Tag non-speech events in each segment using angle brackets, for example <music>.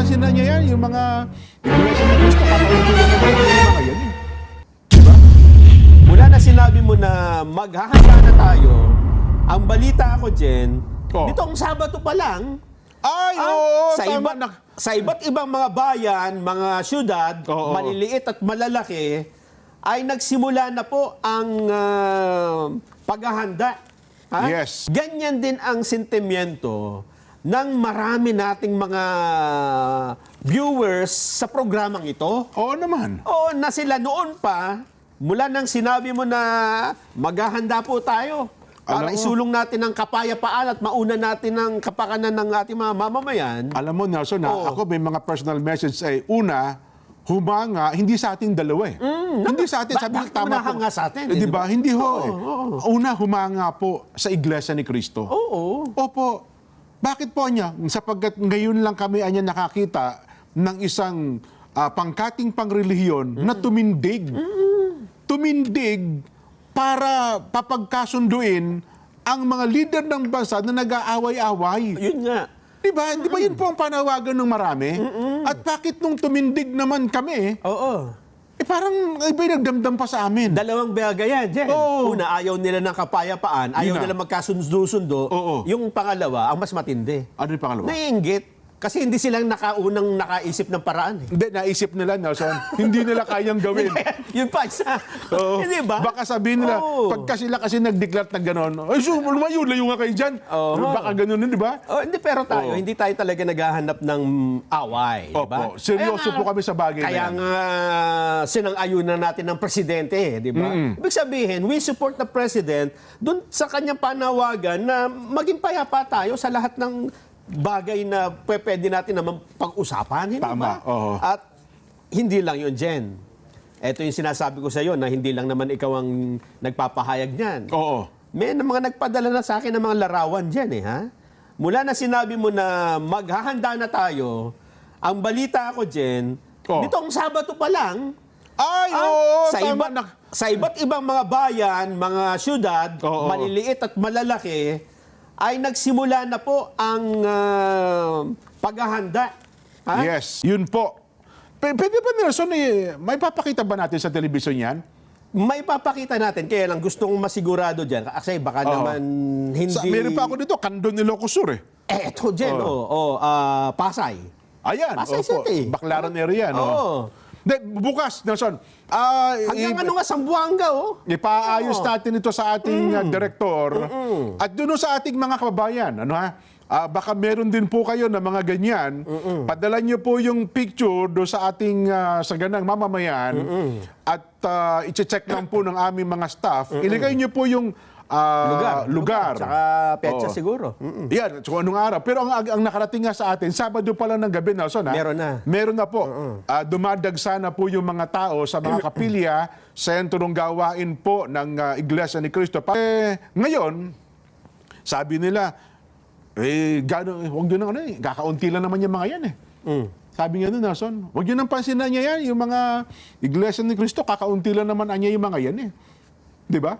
napansin na niya yan, yung mga kakautulan naman niya yung mga yan eh. Diba? Mula na sinabi mo na maghahanda na tayo, ang balita ako, Jen, Oh. nitong Sabado pa lang, Ay, ah, oo, sa, tama iba, na. sa iba't ibang mga bayan, mga syudad, Oo. maliliit at malalaki, ay nagsimula na po ang ah, paghahanda. Ha? Yes. Ganyan din ang sentimiento ng marami nating mga viewers sa programang ito. Oo naman. Oo, na sila noon pa, mula nang sinabi mo na maghahanda po tayo para Alam mo- isulong natin ang kapayapaan at mauna natin ang kapakanan ng ating mga mamamayan. Alam mo, Nelson, Oo. ha, ako may mga personal message ay, una, humanga, hindi sa ating dalawa eh. hindi sa atin, Mm, ba- sabi ko, bakit tama po. humahanga sa atin, Eh, eh, di di ba? ba? Hindi ho eh. Una, humanga po sa iglesia ni Kristo. Oo. Opo. Bakit po niya? Sapagkat ngayon lang kami anya nakakita ng isang ah, pangkating pangrelihiyon na tumindig. Tumindig para papagkasunduin ang mga leader ng bansa na nag-aaway-away. Yun nga. Di ba? Di ba yun po ang panawagan ng marami? At bakit nung tumindig naman kami, Oo. Eh parang iba nagdamdam pa sa amin. Dalawang baga yan, Jen. Oo. Una, ayaw nila ng kapayapaan, ayaw Yun na. nila magkasundo-sundo. Oo. Yung pangalawa, ang mas matindi. Ano yung pangalawa? Naiinggit. Kasi hindi silang nakaunang nakaisip ng paraan. Eh. Hindi, naisip nila, Nelson, hindi nila kayang <laughs> gawin. Yun pa isa. Oo. Hindi ba? Baka sabihin nila, Oo. pagka sila kasi nag-declare ng gano'n, ay, so, lumayo, layo nga kayo dyan. Oo. Baka gano'n din, di ba? Oh, hindi, pero tayo, Oo. hindi tayo talaga naghahanap ng away. di ba? Opo, seryoso Kaya po kami sa bagay na Kaya yan. nga, sinang-ayunan natin ng presidente, eh, di ba? Ibig sabihin, we support the president dun sa kanyang panawagan na maging payapa tayo sa lahat ng bagay na pwe- pwede natin naman pag-usapan, hindi Tama, ba? oo. At hindi lang yun, Jen. Ito yung sinasabi ko sa iyo na hindi lang naman ikaw ang nagpapahayag niyan. Oo. May na- mga nagpadala na sa akin ng mga larawan dyan eh, ha? Mula na sinabi mo na maghahanda na tayo, ang balita ko, Jen, Oh. nitong Sabado pa lang, Ay, ah, oo, sa, tama iba, na. sa iba't ibang mga bayan, mga syudad, Oo. maliliit at malalaki, ay nagsimula na po ang ah, paghahanda. Ha? Yes, yun po. P- pwede ba, Nelson, eh, may papakita ba natin sa telebisyon yan? May papakita natin, kaya lang gustong masigurado dyan. Kasi baka Oo. naman hindi... Sa, meron pa ako dito, Kandon ni Locosur eh. Eh, eto, Jen, Oo. oh, oh, ah, Pasay. Ayan, Pasay. City. Baclaran area, no? Oo. Hindi, bukas, Nelson. Ah, Hanggang ano nga, Sambuanga, oh. Ipaayos Oo. natin ito sa ating uh, direktor at doon sa ating mga kababayan. Ano ha? Ah, baka meron din po kayo na mga ganyan. Padala niyo po yung picture do sa ating uh, saganang mamamayan at uh, i-check lang po ng aming mga staff. Ilagay niyo po yung ah, Lugar. lugar. Tsaka petsa Oo. siguro. Mm-mm. Yan, so anong araw. Pero ang, ang nakarating nga sa atin, Sabado pa lang ng gabi, Nelson, ha? Meron na. Meron na po. Ah, dumadagsa na po yung mga tao sa mga <clears throat> kapilya, sentrong gawain po ng ah, Iglesia ni Cristo. Pa- Eh, ngayon, sabi nila, eh, gano, huwag nyo nang ano eh, kakaunti lang naman yung mga yan eh. Mm. Sabi nga nun, Nelson, huwag nyo nang pansinan niya yan, yung mga Iglesia ni Cristo, kakaunti lang naman anya yung mga yan eh. Di ba?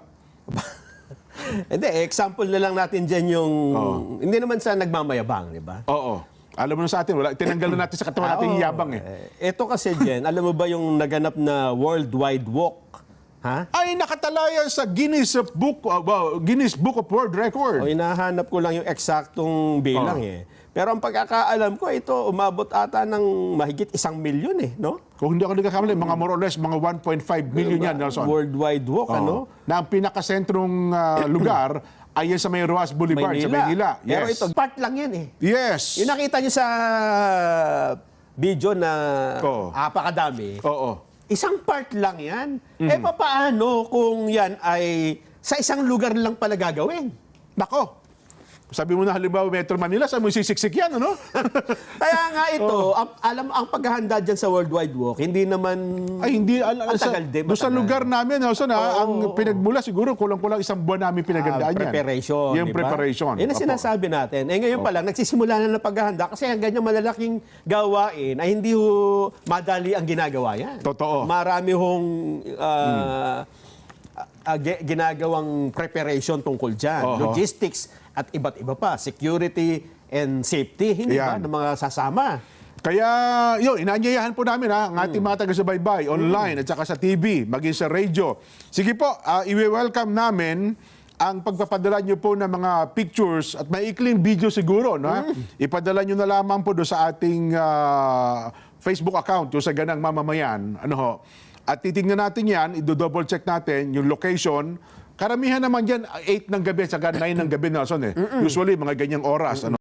<laughs> <laughs> Hindi, example na lang natin dyan yung... Oo. Hindi naman sa nagmamayabang, di ba? Oo. Alam mo na sa atin, wala, tinanggal na natin sa katawan natin yung yabang eh. Eh, Ito kasi, Jen, alam mo ba yung naganap na worldwide walk? Ha? ay nakatalayan sa Guinness Book uh, well, Guinness Book of World Record. O hinahanap ko lang yung eksaktong bilang Oo. eh. Pero ang pagkakaalam ko, ito umabot ata ng mahigit isang milyon eh, no? Kung hindi ako nagkakamali, mga more or less, mga 1.5 million yan, Nelson. Worldwide walk, Oo. ano? Na ang pinakasentrong uh, <clears throat> lugar ay yan sa may Roas Boulevard, sa Maynila. Pero Yes. ito, part lang yan eh. Yes. Yung nakita nyo sa video na Oo. apakadami, Oo. Isang part lang yan. Mm. Eh, papaano kung yan ay sa isang lugar lang pala gagawin? Nako. Sabi mo na halimbawa Metro Manila, saan mo sisiksik yan, ano? <laughs> Kaya nga ito, ang, alam ang paghahanda dyan sa Worldwide Walk, hindi naman... Ay, hindi. Al, sa, din, sa lugar namin, Nelson, ha, ang Oo. pinagmula siguro, kulang-kulang isang buwan namin pinagandaan Ah, yan. preparation. Yung di ba? preparation. Yan ang sinasabi natin. Eh ngayon pa lang, nagsisimula na ng paghahanda kasi ang ganyang malalaking gawain ay hindi ho madali ang ginagawa yan. Totoo. Marami hong ah, ah, gi- ginagawang preparation tungkol dyan. Oho. Logistics at iba't iba pa. Security and safety, hindi ba? Yan. Ng mga sasama. Kaya, yun, inaanyayahan po namin ha, ang ating mga taga-subaybay online at saka sa TV, maging sa radio. Sige po, uh, i-welcome namin ang pagpapadala nyo po ng mga pictures at maikling video siguro. No, ha? Ipadala nyo na lamang po do sa ating ah, Facebook account, yung sa Ganang Mamamayan. Ano ho? At titingnan natin yan, i-double check natin yung location. Karamihan naman dyan, 8 ng gabi, saka 9 ng gabi, Nelson eh. Usually, mga ganyang oras. Ano?